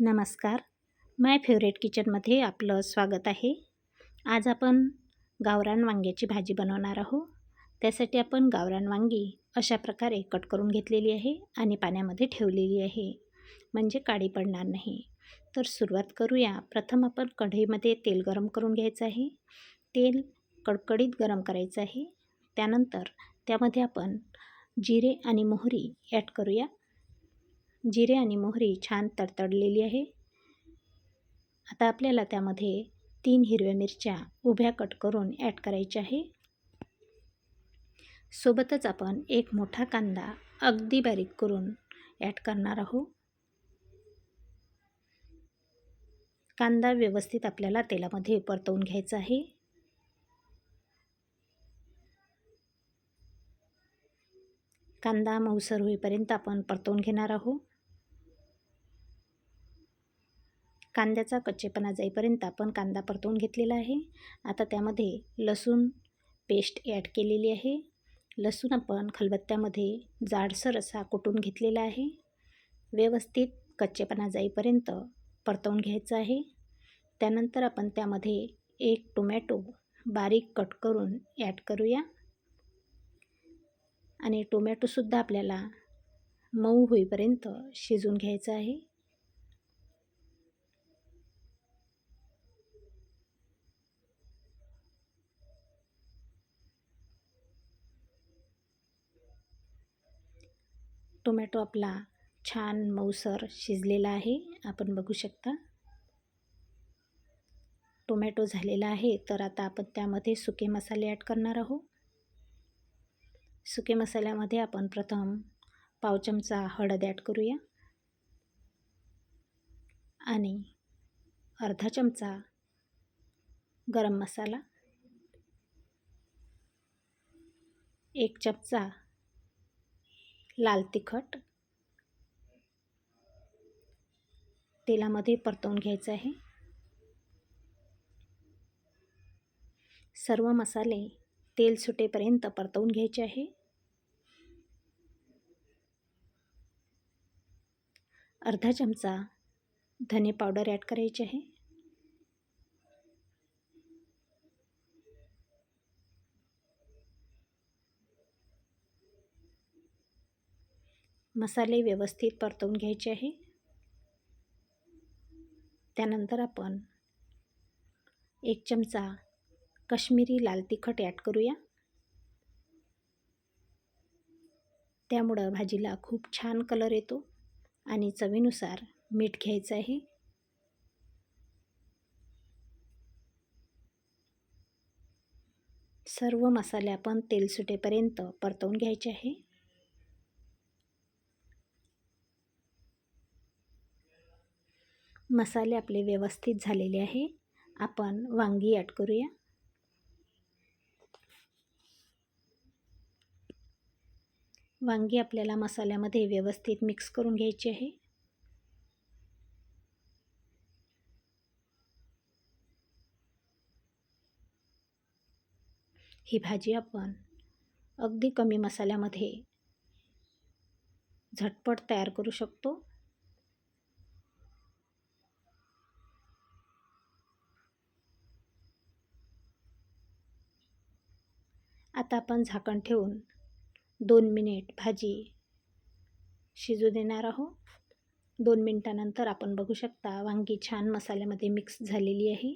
नमस्कार. माय फेवरेट किचनमध्ये आपलं स्वागत आहे. आज आपण गावरान वांग्याची भाजी बनवणार आहोत. त्यासाठी आपण गावरान वांगी अशा प्रकारे कट करून घेतलेली आहे आणि पाण्यामध्ये ठेवलेली आहे. म्हणजे काळी पडणार नाही. तर सुरुवात करूया. प्रथम आपण कढईमध्ये तेल गरम करून घ्यायचं आहे. तेल कडकडीत गरम करायचं आहे. त्यानंतर त्यामध्ये आपण जिरे आणि मोहरी ॲड करूया. जिरे आणि मोहरी छान तडतडलेली आहे. आता आपल्याला त्यामध्ये तीन हिरव्या मिरच्या उभ्या कट करून ॲड करायच्या आहे. सोबतच आपण एक मोठा कांदा अगदी बारीक करून ॲड करणार आहोत. कांदा व्यवस्थित आपल्याला तेलामध्ये परतवून घ्यायचा आहे. कांदा मऊसर होईपर्यंत आपण परतवून घेणार आहोत. कांद्याचा कच्चेपणा जाईपर्यंत आपण कांदा परतवून घेतलेला आहे. आता त्यामध्ये लसूण पेस्ट ॲड केलेली आहे. लसूण आपण खलबत्त्यामध्ये जाडसर असा कुटून घेतलेला आहे. व्यवस्थित कच्चेपणा जाईपर्यंत परतवून घ्यायचं आहे. त्यानंतर आपण त्यामध्ये एक टोमॅटो बारीक कट करून ॲड करूया. आणि टोमॅटोसुद्धा आपल्याला मऊ होईपर्यंत शिजून घ्यायचं आहे. टोमॅटो आपला छान मऊसर शिजलेला आहे. आपण बघू शकता. टोमॅटो झालेला आहे. तर आता आपण त्यामध्ये सुके मसाले ॲड करणार आहोत. सुके मसाल्यामध्ये आपण प्रथम पाव चमचा हळद ॲड करूया. आणि अर्धा चमचा गरम मसाला. एक चमचा लाल तिखट. तेलामध्ये परतवून घ्यायचं आहे. सर्व मसाले तेल सुटेपर्यंत परतवून घ्यायचे आहे. अर्धा चमचा धने पावडर ॲड करायची आहे. मसाले व्यवस्थित परतवून घ्यायचे आहे. त्यानंतर आपण एक चमचा कश्मीरी लाल तिखट ॲड करूया. त्यामुळं भाजीला खूप छान कलर येतो आणि चवीनुसार मीठ घ्यायचं आहे. सर्व मसाले आपण तेल सुटेपर्यंत परतवून घ्यायचे आहे. मसाले आपले व्यवस्थित झालेले आहे. आपण वांगी ॲड करूया. वांगी आपल्याला मसाल्यामध्ये व्यवस्थित मिक्स करून घ्यायची आहे. ही भाजी आपण अगदी कमी मसाल्यामध्ये झटपट तयार करू शकतो. आता आपण झाकण ठेवून दोन मिनिट भाजी शिजू देणार आहोत. दोन मिनटानंतर आपण बघू शकता वांगी छान मसाल्यामध्ये मिक्स झालेली आहे.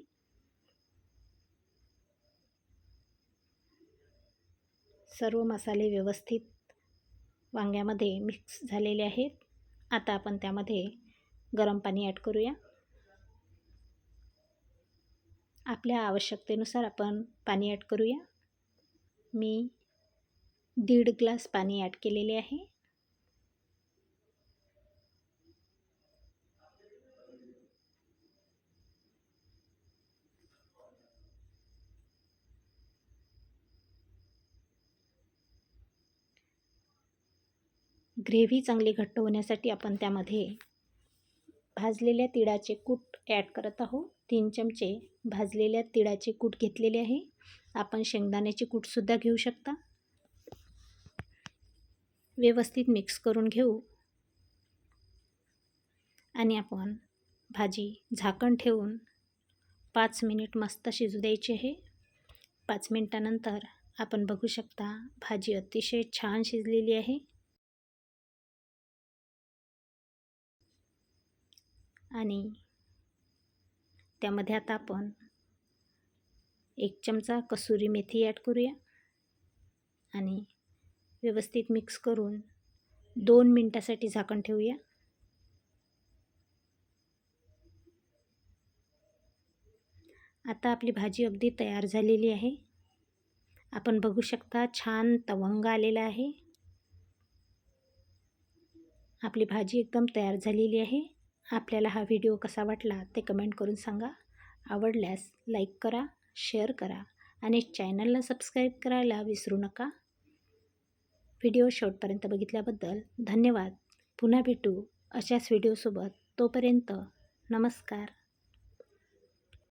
सर्व मसाले व्यवस्थित वांग्यामध्ये मिक्स झालेले आहेत. आता आपण त्यामध्ये गरम पाणी ॲड करूया. आपल्या आवश्यकतेनुसार आपण पाणी ॲड करूया. मी दीड ग्लास पाणी ॲड केलेले आहे. ग्रेव्ही चांगली घट्ट होण्यासाठी आपण त्यामध्ये भाजलेल्या तिळाचे कूट ॲड करत आहोत. तीन चमचे भाजलेल्या तिळाचे कूट घेतलेले आहे. आपण शेंगदाण्याची कूटसुद्धा घेऊ शकता. व्यवस्थित मिक्स करून घेऊ. आणि आपण भाजी झाकण ठेवून पाच मिनिट मस्त शिजू द्यायची आहे पाच मिनटानंतर आपण बघू शकता भाजी अतिशय छान शिजलेली आहे. आणि त्यामध्ये आता आपण एक चमचा कसुरी मेथी ॲड करूया. आणि व्यवस्थित मिक्स करून दोन मिनटासाठी झाकण ठेवूया. आता आपली भाजी अगदी तयार झालेली आहे. आपण बघू शकता छान तवंग आलेला आहे. आपली भाजी एकदम तयार झालेली आहे. आपल्याला हा व्हिडिओ कसा वाटला ते कमेंट करून सांगा. आवडल्यास लाईक करा. शेअर करा आणि चॅनलला सबस्क्राईब करायला विसरू नका. व्हिडिओ शेवटपर्यंत बघितल्याबद्दल धन्यवाद. पुन्हा भेटू अशाच व्हिडिओसोबत तोपर्यंत नमस्कार.